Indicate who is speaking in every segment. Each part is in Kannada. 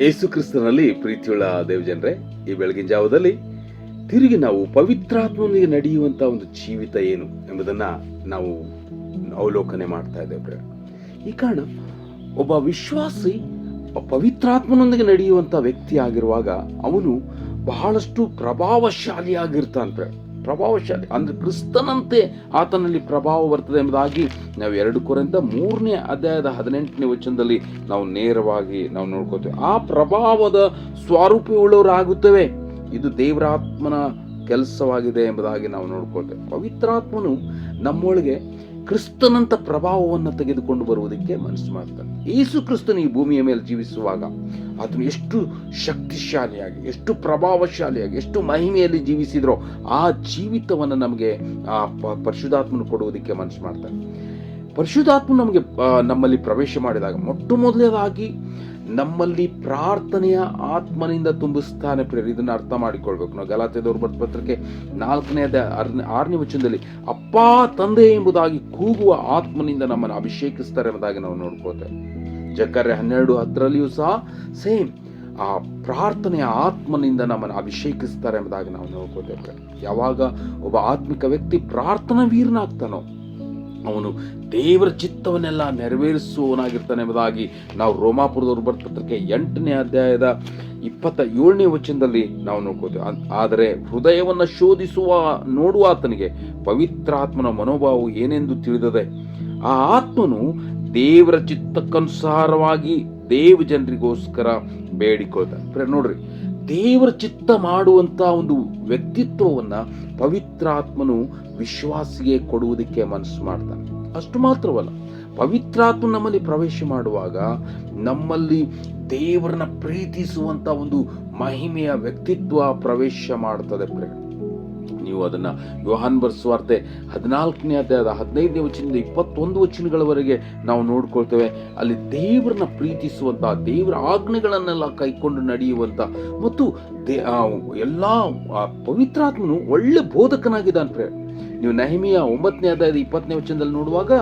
Speaker 1: ಯೇಸು ಕ್ರಿಸ್ತನಲ್ಲಿ ಪ್ರೀತಿಯುಳ್ಳ ದೇವಜನರೇ, ಈ ಬೆಳಗಿನ ಜಾವದಲ್ಲಿ ತಿರುಗಿ ನಾವು ಪವಿತ್ರಾತ್ಮನಿಗೆ ನಡೆಯುವಂತ ಒಂದು ಜೀವಿತ ಏನು ಎಂಬುದನ್ನ ನಾವು ಅವಲೋಕನೆ ಮಾಡ್ತಾ ಇದ್ದೇವೆ ಈ ಕಾರಣ ಒಬ್ಬ ವಿಶ್ವಾಸಿ ಪವಿತ್ರಾತ್ಮನೊಂದಿಗೆ ನಡೆಯುವಂತ ವ್ಯಕ್ತಿ ಆಗಿರುವಾಗ ಅವನು ಬಹಳಷ್ಟು ಪ್ರಭಾವಶಾಲಿಯಾಗಿರ್ತಾನೆ ಪ್ರಭಾವಶಾಲಿ ಅಂದರೆ ಕ್ರಿಸ್ತನಂತೆ ಆತನಲ್ಲಿ ಪ್ರಭಾವ ಬರ್ತದೆ ಎಂಬುದಾಗಿ ನಾವು ಎರಡು ಕೊರೆಂತ ಮೂರನೇ ಅಧ್ಯಾಯದ ಹದಿನೆಂಟನೇ ವಚನದಲ್ಲಿ ನಾವು ನೇರವಾಗಿ ನಾವು ನೋಡ್ಕೋತೇವೆ ಆ ಪ್ರಭಾವದ ಸ್ವರೂಪವುಳ್ಳವರಾಗುತ್ತೇವೆ ಇದು ದೇವರಾತ್ಮನ ಕೆಲಸವಾಗಿದೆ ಎಂಬುದಾಗಿ ನಾವು ನೋಡ್ಕೊಳ್ತೇವೆ. ಪವಿತ್ರಾತ್ಮನು ನಮ್ಮೊಳಗೆ ಕ್ರಿಸ್ತನಂತ ಪ್ರಭಾವವನ್ನು ತೆಗೆದುಕೊಂಡು ಬರುವುದಕ್ಕೆ ಮನಸ್ಸು ಮಾಡ್ತಾನೆ. ಯೇಸು ಕ್ರಿಸ್ತನು ಈ ಭೂಮಿಯ ಮೇಲೆ ಜೀವಿಸುವಾಗ ಆತನು ಎಷ್ಟು ಶಕ್ತಿಶಾಲಿಯಾಗಿ, ಎಷ್ಟು ಪ್ರಭಾವಶಾಲಿಯಾಗಿ, ಎಷ್ಟು ಮಹಿಮೆಯಲ್ಲಿ ಜೀವಿಸಿದ್ರೋ ಆ ಜೀವಿತವನ್ನು ನಮಗೆ ಆ ಪ- ಪರಿಶುದ್ಧಾತ್ಮನು ಕೊಡುವುದಕ್ಕೆ ಮನಸ್ಸು ಮಾಡ್ತಾನೆ. ಪರಿಶುದ್ಧಾತ್ಮ ನಮಗೆ ನಮ್ಮಲ್ಲಿ ಪ್ರವೇಶ ಮಾಡಿದಾಗ ಮೊಟ್ಟ ಮೊದಲನೇದಾಗಿ ನಮ್ಮಲ್ಲಿ ಪ್ರಾರ್ಥನೆಯ ಆತ್ಮನಿಂದ ತುಂಬಿಸ್ತಾನೆ ಪ್ರೇರಿ ಇದನ್ನು ಅರ್ಥ ಮಾಡಿಕೊಳ್ಬೇಕು. ನಾವು ಗಲಾತೆದವ್ರ ಬರ್ತ ಪತ್ರಕ್ಕೆ ನಾಲ್ಕನೇ ಆರನೇ ವಚನದಲ್ಲಿ, ಅಪ್ಪ, ತಂದೆ ಎಂಬುದಾಗಿ ಕೂಗುವ ಆತ್ಮನಿಂದ ನಮ್ಮನ್ನು ಅಭಿಷೇಕಿಸ್ತಾರೆ ಎಂಬುದಾಗಿ ನಾವು ನೋಡ್ಕೋತೇವೆ ಜಕರೆ ಹನ್ನೆರಡು ಹತ್ತರಲ್ಲಿಯೂ ಸಹ ಸೇಮ್, ಆ ಪ್ರಾರ್ಥನೆಯ ಆತ್ಮನಿಂದ ನಮ್ಮನ್ನು ಅಭಿಷೇಕಿಸ್ತಾರೆ ಎಂಬುದಾಗಿ ನಾವು ನೋಡ್ಕೋತೇವೆ ಯಾವಾಗ ಒಬ್ಬ ಆತ್ಮಿಕ ವ್ಯಕ್ತಿ ಪ್ರಾರ್ಥನಾ ವೀರನಾಗ್ತಾನೋ ಅವನು ದೇವರ ಚಿತ್ತವನ್ನೆಲ್ಲ ನೆರವೇರಿಸುವವನಾಗಿರ್ತಾನೆ ಎಂಬುದಾಗಿ ನಾವು ರೋಮಾಪುರದವರು ಬರ್ತಕ್ಕೆ ಎಂಟನೇ ಅಧ್ಯಾಯದ ಇಪ್ಪತ್ತ ಏಳನೇ ವಚನದಲ್ಲಿ ನಾವು ನೋಡ್ಕೋತೀವಿ ಆದರೆ ಹೃದಯವನ್ನು ಶೋಧಿಸುವ, ನೋಡುವ ಆತನಿಗೆ ಪವಿತ್ರಾತ್ಮನ ಮನೋಭಾವ ಏನೆಂದು ತಿಳಿದದೆ. ಆ ಆತ್ಮನು ದೇವರ ಚಿತ್ತಕ್ಕನುಸಾರವಾಗಿ ದೇವ ಜನರಿಗೋಸ್ಕರ ಬೇಡಿಕೊಳ್ತಾನೆ ನೋಡ್ರಿ ದೇವರ ಚಿತ್ತ ಮಾಡುವಂತ ಒಂದು ವ್ಯಕ್ತಿತ್ವವನ್ನು ಪವಿತ್ರಾತ್ಮನು ವಿಶ್ವಾಸಿಗೆ ಕೊಡುವುದಕ್ಕೆ ಮನಸ್ಸು ಮಾಡ್ತಾನೆ. ಅಷ್ಟು ಮಾತ್ರವಲ್ಲ, ಪವಿತ್ರಾತ್ಮ ನಮ್ಮಲ್ಲಿ ಪ್ರವೇಶ ಮಾಡುವಾಗ ನಮ್ಮಲ್ಲಿ ದೇವರನ್ನ ಪ್ರೀತಿಸುವಂತ ಒಂದು ಮಹಿಮೆಯ ವ್ಯಕ್ತಿತ್ವ ಪ್ರವೇಶ ಮಾಡ್ತದೆ ಪ್ರೇಮ ನೀವು ಅದನ್ನ ಯೋಹಾನ್ ಬರ್ಸುವಾರ್ತೆ ಹದಿನಾಲ್ಕನೇ ಅಧ್ಯಾಯದ ಹದಿನೈದನೇ ವಚನದಿಂದ ಇಪ್ಪತ್ತೊಂದು ವಚನಗಳವರೆಗೆ ನಾವು ನೋಡ್ಕೊಳ್ತೇವೆ. ಅಲ್ಲಿ ದೇವರನ್ನ ಪ್ರೀತಿಸುವಂಥ ದೇವರ ಆಜ್ಞೆಗಳನ್ನೆಲ್ಲ ಕೈಕೊಂಡು ನಡೆಯುವಂತ ಮತ್ತು ದೇ ಎಲ್ಲ ಪವಿತ್ರಾತ್ಮನು ಒಳ್ಳೆ ಬೋಧಕನಾಗಿದ್ದಾನೆ ನೀವು ನಹಿಮಿಯ ಒಂಬತ್ತನೇ ಅಧ್ಯಾಯದ ಇಪ್ಪತ್ತನೇ ವಚನದಲ್ಲಿ ನೋಡುವಾಗ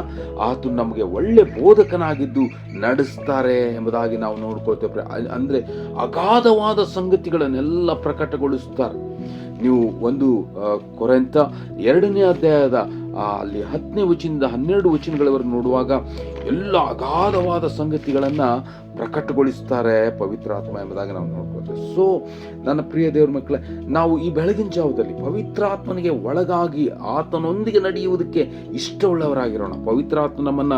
Speaker 1: ಆತು ನಮಗೆ ಒಳ್ಳೆ ಬೋಧಕನಾಗಿದ್ದು ನಡೆಸ್ತಾರೆ ಎಂಬುದಾಗಿ ನಾವು ನೋಡ್ಕೊಳ್ತೇವೆ ಅಂದ್ರೆ ಅಗಾಧವಾದ ಸಂಗತಿಗಳನ್ನೆಲ್ಲ ಪ್ರಕಟಗೊಳಿಸ್ತಾರೆ. ನೀವು ಒಂದು ಕೊರೆಂತ ಎರಡನೇ ಅಧ್ಯಾಯದ ಅಲ್ಲಿ ಹತ್ತನೇ ವಚನದಿಂದ ಹನ್ನೆರಡು ವಚನಗಳವರೆಗೆ ನೋಡುವಾಗ ಎಲ್ಲ ಅಗಾಧವಾದ ಸಂಗತಿಗಳನ್ನು ಪ್ರಕಟಗೊಳಿಸ್ತಾರೆ ಪವಿತ್ರಾತ್ಮ ಎಂಬುದಾಗಿ ನಾವು ನೋಡ್ಕೊಳ್ತೇವೆ. ಸೊ ನನ್ನ ಪ್ರಿಯ ದೇವ್ರ ಮಕ್ಕಳೇ, ನಾವು ಈ ಬೆಳಗಿನ ಜಾವದಲ್ಲಿ ಪವಿತ್ರಾತ್ಮನಿಗೆ ಒಳಗಾಗಿ ಆತನೊಂದಿಗೆ ನಡೆಯುವುದಕ್ಕೆ ಇಷ್ಟವುಳ್ಳವರಾಗಿರೋಣ. ಪವಿತ್ರಾತ್ಮ ನಮ್ಮನ್ನ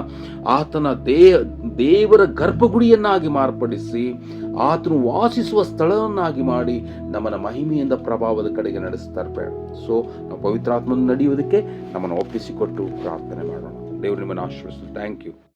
Speaker 1: ಆತನ ದೇ ದೇವರ ಗರ್ಭಗುಡಿಯನ್ನಾಗಿ ಮಾರ್ಪಡಿಸಿ ಆತನು ವಾಸಿಸುವ ಸ್ಥಳವನ್ನಾಗಿ ಮಾಡಿ ನಮ್ಮನ್ನು ಮಹಿಮೆಯಿಂದ ಪ್ರಭಾವದ ಕಡೆಗೆ ನಡೆಸ್ತಾರೆ ಸೊ ನಾವು ಪವಿತ್ರಾತ್ಮನ ನಡೆಯುವುದಕ್ಕೆ ನಮ್ಮನ್ನು ಒಪ್ಪಿಸಿಕೊಟ್ಟು ಪ್ರಾರ್ಥನೆ ಮಾಡೋಣ. ದೇವರು ನಿಮ್ಮನ್ನು ಆಶೀರ್ವದಿಸು. Thank you